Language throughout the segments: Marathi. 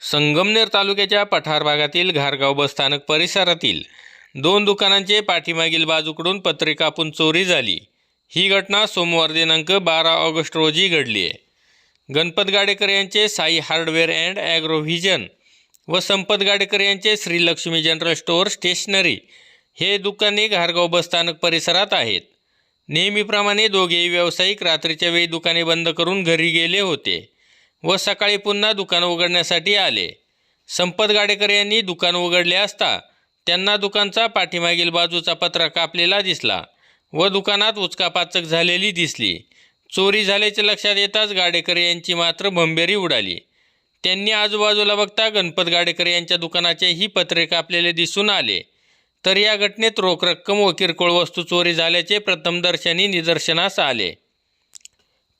संगमनेर तालुक्याच्या पठार भागातील घारगाव बसस्थानक परिसरातील दोन दुकानांचे पाठीमागील बाजूकडून पत्रे कापून चोरी झाली. ही घटना सोमवार दिनांक बारा ऑगस्ट रोजी घडली आहे. गणपत गाडेकर यांचे साई हार्डवेअर अँड ॲग्रोव्हिजन व संपत गाडेकर यांचे श्रीलक्ष्मी जनरल स्टोअर स्टेशनरी हे दुकाने घारगाव बसस्थानक परिसरात आहेत. नेहमीप्रमाणे दोघेही व्यावसायिक रात्रीच्या वेळी दुकाने बंद करून घरी गेले होते. व सकाळी पुन्हा दुकान उघडण्यासाठी आले. संपत गाडेकर यांनी दुकान उघडले असता त्यांना दुकानचा पाठीमागील बाजूचा पत्रा कापलेला दिसला व दुकानात उचकापाचक झालेली दिसली. चोरी झाल्याचे लक्षात येताच गाडेकर यांची मात्र भंबेरी उडाली. त्यांनी आजूबाजूला बघता गणपत गाडेकर यांच्या दुकानाचेही पत्रे कापलेले दिसून आले. तर या घटनेत रोख रक्कम व किरकोळ वस्तू चोरी झाल्याचे प्रथमदर्शनी निदर्शनास आले.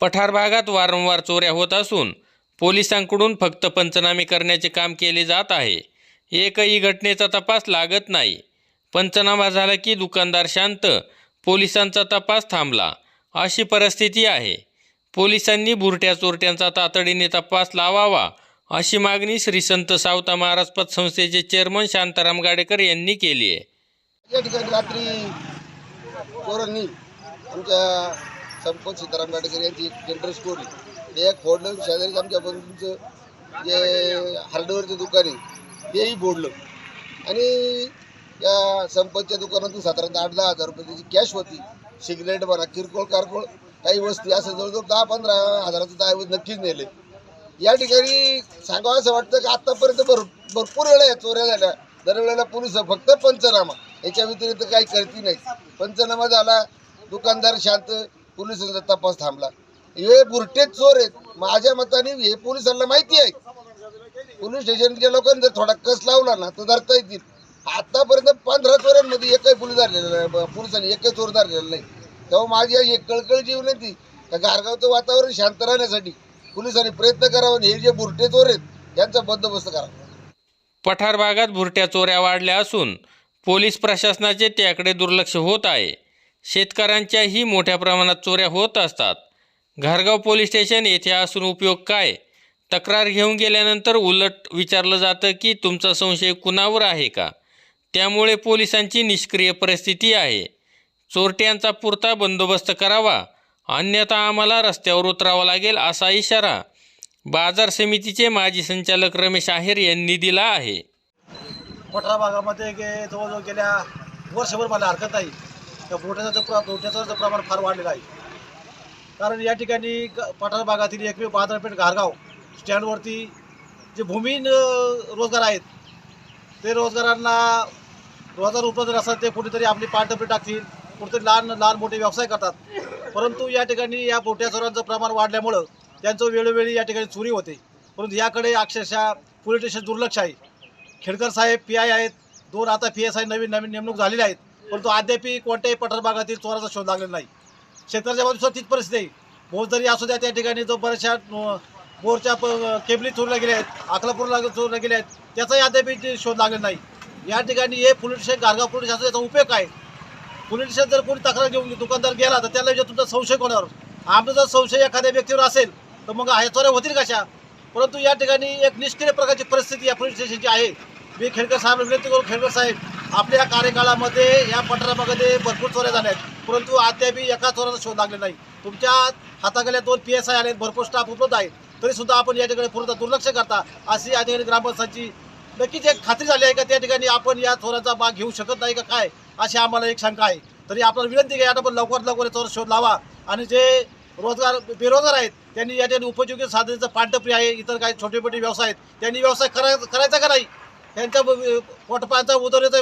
पठार भागात वारंवार चोऱ्या होत असून पोलिसांकडून फक्त पंचनामे करण्याचे काम केले जात आहे. एकही घटनेचा तपास लागत नाही. पंचनामा झाला की दुकानदार शांत पोलिसांचा तपास थांबला. अशी परिस्थिती आहे. पोलिसांनी बुरट्या चोरट्यांचा तातडीने तपास लावावा अशी मागणी श्री संत सावता महाराज पतसंस्थेचे चेअरमन शांताराम गाडेकर यांनी केली आहे. या ठिकाणी रात्री चोरांनी आमच्या संपत सीताराम गाडेकर यांची जनरल स्टोरी एक फोडलं शेजारीच आमच्या बंधूंचं जे हार्डवेअरचं दुकान आहे तेही फोडलं आणि या संपतच्या दुकानातून साधारणतः आठ दहा हजार रुपये त्याची कॅश होती सिगरेट म्हणा किरकोळ कारकोळ काही वस्ती असं जवळजवळ दहा पंधरा हजाराचं दहा नक्कीच नेले. या ठिकाणी सांगावं असं वाटतं की आत्तापर्यंत भर भरपूर वेळा या चोऱ्या झाल्या. दरवेळेला पोलीस फक्त पंचनामा याच्या व्यतिरिक्त काही करती नाही पंचनामा झाला दुकानदार शांत पोलिसांचा तपास थांबला. हे बुरटेच चोर आहेत. माझ्या मताने हे पोलिसांना माहिती आहे. पोलीस स्टेशनच्या लोकांनी जर थोडा कस लावला ना तर धरता येतील. आतापर्यंत पंधरा चोरांमध्ये एकही पोलीस धरलेला नाही पोलिसांनी एकही चोर धरलेला नाही. तेव्हा माझी अशी एक जीव नाही त्या गारगावचं वातावरण शांत राहण्यासाठी पोलिसांनी प्रयत्न करावा आणि हे जे बुरटे चोर आहेत यांचा बंदोबस्त करावा पठार भागात भुरट्या चोऱ्या वाढल्या असून पोलीस प्रशासनाचे त्याकडे दुर्लक्ष होत आहे. शेतकऱ्यांच्याही मोठ्या प्रमाणात चोऱ्या होत असतात. घारगाव पोलीस स्टेशन येथे असून उपयोग काय? तक्रार घेऊन गेल्यानंतर उलट विचारलं जातं की तुमचा संशय कुणावर आहे का? त्यामुळे पोलिसांची निष्क्रिय परिस्थिती आहे. चोरट्यांचा पुरता बंदोबस्त करावा. अन्यथा आम्हाला रस्त्यावर उतरावं लागेल असा इशारा बाजार समितीचे माजी संचालक रमेश आहेर यांनी दिला आहे. पठरा भागामध्ये गे जवळजवळ गेल्या वर्षभर मला हरकत नाही. त्या बोट्याचं बोट्याचं प्रमाण फार वाढलेलं आहे. कारण या ठिकाणी पठार भागातील एकमेव बाजारपेठ घारगाव स्टँडवरती जे भूमीन रोजगार आहेत ते रोजगारांना रोजगार उपलब्ध नसतात ते कुठेतरी आपली पाठडबरी टाकतील कुठेतरी लहान लहान मोठे व्यवसाय करतात. परंतु या ठिकाणी या बोट्या चोरांचं प्रमाण वाढल्यामुळं त्यांचं वेळोवेळी या ठिकाणी चोरी होते. परंतु याकडे अक्षरशः पोलीस स्टेशन दुर्लक्ष आहे. खेडकर साहेब पी आय आहेत दोन आता पी एस आय नवीन नवीन नेमणूक झालेले आहेत. परंतु अद्यापही कोणत्याही पठार भागातील चोराचा शोध लागलेला नाही. क्षेत्राच्या बाजूला तीच परिस्थिती आहे. बोरदरी असू द्या त्या ठिकाणी जो बऱ्याचशा बोरच्या प- केबली चोरल्या गेल्या आहेत अकलापूरला चोरल्या गेल्या आहेत त्याचाही अद्याप शोध लागला नाही. या ठिकाणी हे police station Gargaon police station याचा उपयोग काय पोलीस स्टेशन जर कोणी तक्रार घेऊन दुकानदार गेला तर त्याला जर तुमचा संशय कोणावर? आमचा जर संशय एखाद्या व्यक्तीवर असेल तर मग ह्या चोऱ्या होतील कशा? परंतु या ठिकाणी एक निष्क्रिय प्रकारची परिस्थिती या पोलीस स्टेशनची आहे. मी खेडकर साहेब विनंती करू खेडकर साहेब. आपल्या कार्यकाळामध्ये या पठारामध्ये भरपूर चोऱ्या झाल्या आहेत. परंतु अद्यापही एका चोराचा शोध लागले नाही. तुमच्या हाताखाल्या दोन पी एस आय आले भरपूर स्टाफ उपलब्ध आहे तरीसुद्धा आपण या ठिकाणी पूर्ण दुर्लक्ष करता अशी या ठिकाणी ग्रामपंचायतची नक्कीच एक खात्री झाली आहे का त्या ठिकाणी आपण या चोराचा भाग घेऊ शकत नाही का काय अशी आम्हाला एक शंका आहे. तरी आपल्याला विनंती आहे आपण लवकरात लवकर चोर शोध लावा. आणि जे रोजगार बेरोजगार आहेत त्यांनी या ठिकाणी उपयोगी साधनेचं पाठ्यप्रिय आहे इतर काही छोटे मोठे व्यवसाय आहेत त्यांनी व्यवसाय करायचा करायचा का नाही? त्यांच्या पोटपाचा उदरचा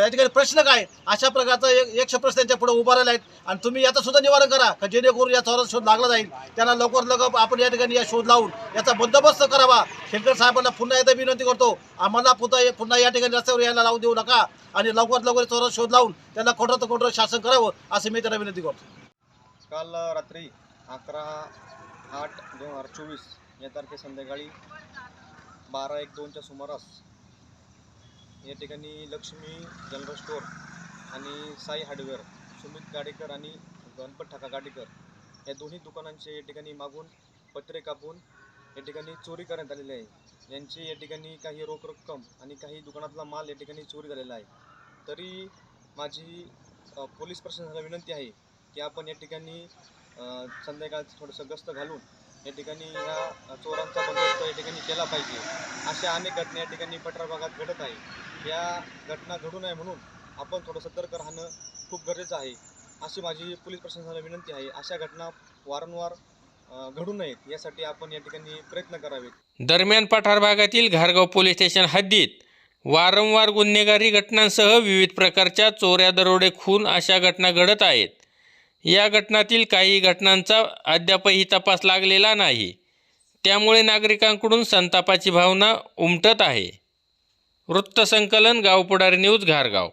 या ठिकाणी प्रश्न काय? अशा प्रकारचा एक एकशे प्रश्न त्यांच्या पुढे उभा आहेत आणि तुम्ही याचं सुद्धा निवारण करा का जेणेकरून या चोराचा शोध लागला जाईल. त्यांना लवकर लवकर आपण या ठिकाणी या शोध लावून याचा बंदोबस्त करावा. खेडकर साहेबांना पुन्हा एकदा विनंती करतो आम्हाला पुन्हा पुन्हा या ठिकाणी रस्त्यावर यायला लावून देऊ नका. आणि लवकरात लवकर चोराचा शोध लावून त्यांना खोटं तर खोटं शासन करावं असं मी त्यांना विनंती करतो. काल रात्री अकरा आठ दोन हजार चोवीस या तारखे संध्याकाळी बारा एक दोनच्या सुमारास या ठिकाणी लक्ष्मी जनरल स्टोअर आणि साई हार्डवेअर सुमित गाडेकर आणि गणपत ठाका गाडेकर या दोन्ही दुकानांचे या ठिकाणी मागून पत्रे कापून या ठिकाणी चोरी करण्यात आलेली आहे. यांची या ठिकाणी काही रोख रक्कम आणि काही दुकानातला माल या ठिकाणी चोरी झालेला आहे. तरी माझी पोलीस प्रशासनाला विनंती आहे की आपण या ठिकाणी संध्याकाळचं थोडंसं गस्त घालून या ठिकाणी ह्या चोरांचा बंदोबस्त या ठिकाणी केला पाहिजे. अशा अनेक घटना या ठिकाणी पठार भागात घडत आहे. या घटना घडू नये म्हणून आपण थोडं सतर्क राहणं खूप गरजेचं आहे. अशी माझी पोलीस प्रशासनाला विनंती आहे. अशा घटना वारंवार घडू नयेत यासाठी आपण या ठिकाणी प्रयत्न करावेत. दरम्यान पठार भागातील घारगाव पोलीस स्टेशन हद्दीत वारंवार गुन्हेगारी घटनांसह विविध प्रकारच्या चोऱ्या दरोडे खून अशा घटना घडत आहेत. या घटनातील काही घटनांचा अद्यापही तपास लागलेला नाही. त्यामुळे नागरिकांकडून संतापाची भावना उमटत आहे. वृत्तसंकलन गावपुढारी न्यूज घारगाव.